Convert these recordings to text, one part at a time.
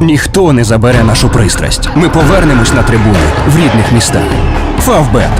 Ніхто не забере нашу пристрасть. Ми повернемось на трибуни в рідних містах. Фавбет.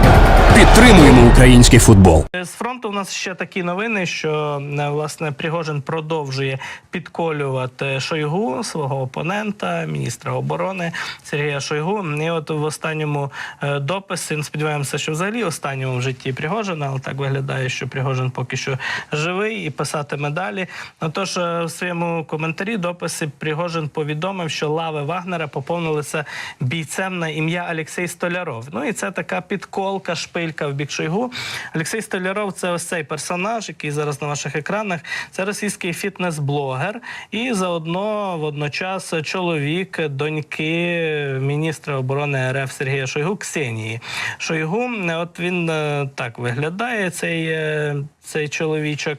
Підтримуємо український футбол. З фронту у нас ще такі новини, що е, власне Пригожин продовжує підколювати Шойгу, свого опонента, міністра оборони Сергія Шойгу. І от в останньому е, дописі, ну, сподіваємося, що взагалі останньому в житті Пригожина, але так виглядає, що Пригожин поки що живий і писатиме далі. Отож, е, в своєму коментарі дописі Пригожин повідомив, що лави Вагнера поповнилися бійцем на ім'я Олексій Столяров. Ну і це така підколка, шпилька в бік Шойгу. Олексій Столяров це ось цей персонаж, який зараз на ваших екранах. Це російський фітнес-блогер, і заодно водночас чоловік доньки міністра оборони РФ Сергія Шойгу Ксенії. Шойгу, от він е, так виглядає цей. е, Цей чоловічок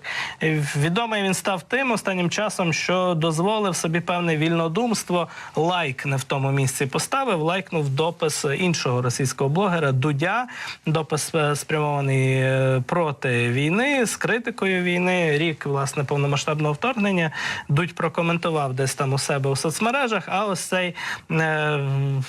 відомий він став тим останнім часом, що дозволив собі певне вільнодумство. Лайк не в тому місці поставив. Лайкнув допис іншого російського блогера Дудя. Допис е, спрямований е, проти війни з критикою війни. Рік власне повномасштабного вторгнення. Дудь прокоментував десь там у себе у соцмережах. А ось цей е,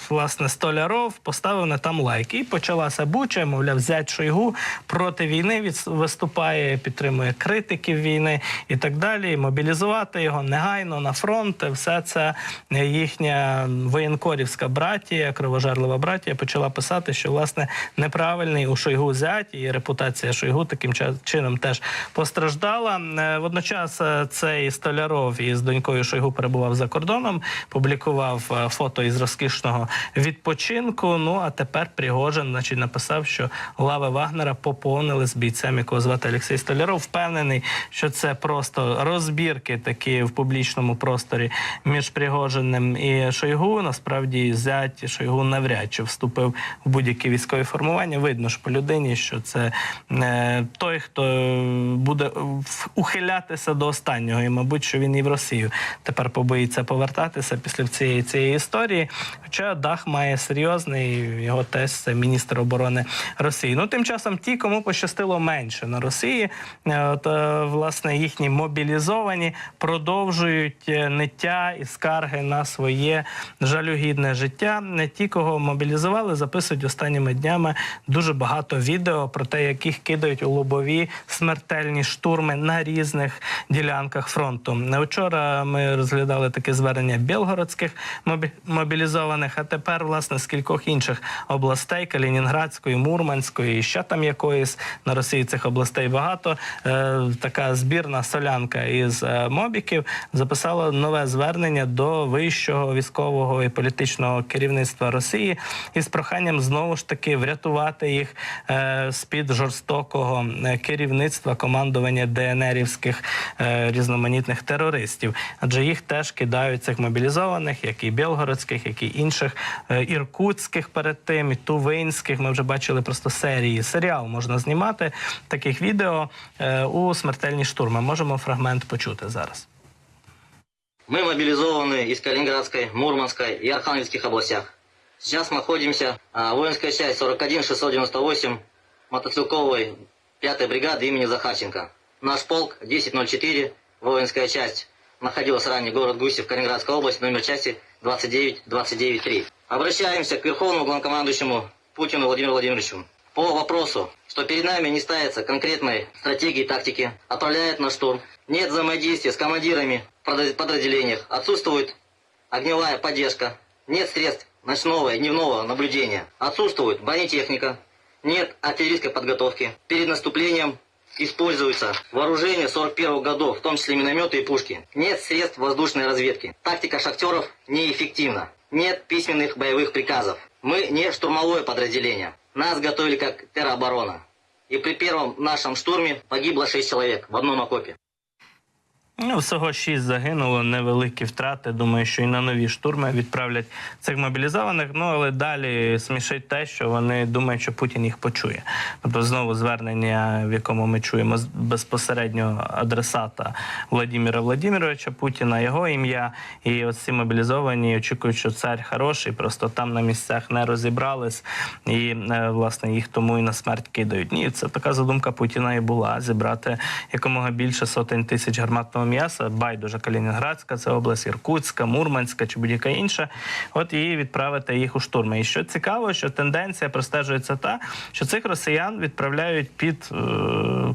власне Столяров поставив на там лайк. І почалася буча, мовляв, зять Шойгу проти війни від, виступає, підтримує критиків війни і так далі. Мобілізувати його негайно на фронт. Все це їхня воєнкорівська братія, кровожарлива братія, почала писати, що власне неправильний у Шойгу зять і репутація Шойгу таким чином теж постраждала. Е, Водночас е, цей Столяров із донькою Шойгу перебував за кордоном, публікував е, фото із розкішного відпочинку. Ну а тепер Пригожин значить, написав, що лави Вагнера поповнили з бійцем, якого звати Олексій Столяров. Впевнений, що це просто розбірки такі в публічному просторі між Пригожиним і Шойгу. Насправді зять Шойгу навряд чи вступив в будь-які військові формування. Видно ж по людині, що це е, той, хто буде ухилятися до останнього, і мабуть, що він і в Росію тепер побоїться повертатися після цієї цієї історії. Хоча дах має серйозний його теж це міністр оборони Росії. Ну тим часом ті, кому пощастило менше на Росії, е, от е, власне їхні мобілізовані продовжують ниття і скарги на своє жалюгідне життя. Не ті, кого мобілізували, записують останніми днями дуже багато відео про те, як їх кидають у лобові смертельні штурми на різних ділянках фронту. Не Вчора ми розглядали таке звернення білгородських мобі- мобілізованих, а тепер, власне, з кількох інших областей Калінінградської, Мурманської, і ще там якоїсь на Росії цих областей багато. Е, така збірна солянка із е, мобіків записала нове звернення до вищого військового і політичного керівництва Росії із проханням знову ж таки врятувати їх е, з-під жорстокого е, керівництва командування ДНРівських е, різноманітних терористів, адже їх теж кидають цих мобілізованих, як і білгородських, як і інших іркутських перед тим, і тувинських. Ми вже бачили просто серії. Серіал можна знімати таких відео у смертельні штурми. Можемо фрагмент почути зараз. Мы мобилизованы из Калининградской, Мурманской и Архангельских областях. Сейчас находимся а, воинская часть 41-698 мотострелковой 5-й бригады имени Захарченко. Наш полк 1004, воинская часть, находилась ранее город Гусев, Калининградская область, номер части 29-29-3. Обращаемся к Верховному главнокомандующему Путину Владимиру Владимировичу. По вопросу, что перед нами не ставится конкретной стратегии и тактики, отправляет на штурм, нет взаимодействия с командирами в подра- подразделениях, отсутствует огневая поддержка, нет средств ночного и дневного наблюдения, отсутствует бронетехника, нет артиллерийской подготовки. Перед наступлением используется вооружение 41 годов, в том числе минометы и пушки. Нет средств воздушной разведки. Тактика шахтеров неэффективна. Нет письменных боевых приказов. Мы не штурмовое подразделение. Нас готовили как тероборона. И при первом нашем штурме погибло 6 человек в одном окопе. Ну, всього шість загинуло, невеликі втрати. Думаю, що і на нові штурми відправлять цих мобілізованих. Ну але далі смішить те, що вони думають, що Путін їх почує. Тобто знову звернення, в якому ми чуємо безпосередньо адресата Владимира Владимировича Путіна, його ім'я. І оці мобілізовані очікують, що цар хороший, просто там на місцях не розібрались, і е, власне їх тому і на смерть кидають. Ні, це така задумка Путіна і була зібрати якомога більше сотень тисяч гарматного м'яса, байдуже Калінінградська, це область Іркутська, Мурманська чи будь-яка інша. От і відправити їх у штурми. І що цікаво, що тенденція простежується та, що цих росіян відправляють під е,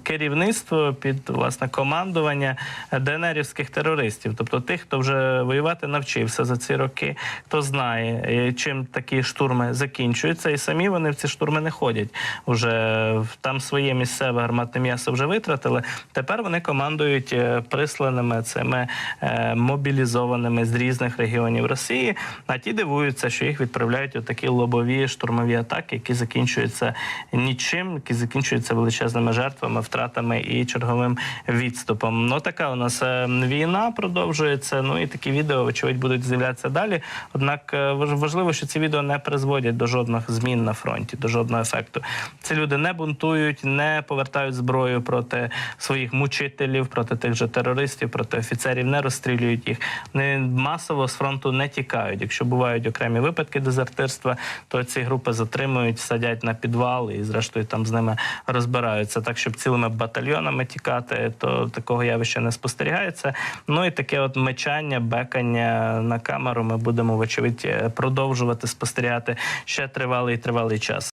керівництво, під власне командування ДНРівських терористів, тобто тих, хто вже воювати навчився за ці роки, хто знає, е, чим такі штурми закінчуються, і самі вони в ці штурми не ходять. Уже там своє місцеве гарматне м'ясо вже витратили. Тепер вони командують е, присланими цими е, мобілізованими з різних регіонів Росії. А ті дивуються, що їх відправляють у такі лобові штурмові атаки, які закінчуються нічим, які закінчуються величезними жертвами, втратами і черговим відступом. Ну така у нас е, війна продовжується. Ну і такі відео, вочевидь, будуть з'являтися далі. Однак е, важ- важливо, що ці відео не призводять до жодних змін на фронті, до жодного ефекту. Ці люди не бунтують, не повертають зброю проти своїх мучителів, проти тих же терористів, проти офіцерів, не розстрілюють їх. Вони масово з фронту не тікають. Якщо бувають окремі випадки дезертирства, то ці групи затримують, садять на підвал і, зрештою, там з ними розбираються. Так, щоб цілими батальйонами тікати, то такого явища не спостерігається. Ну і таке от мечання, бекання на камеру ми будемо, вочевидь, продовжувати спостерігати ще тривалий тривалий час.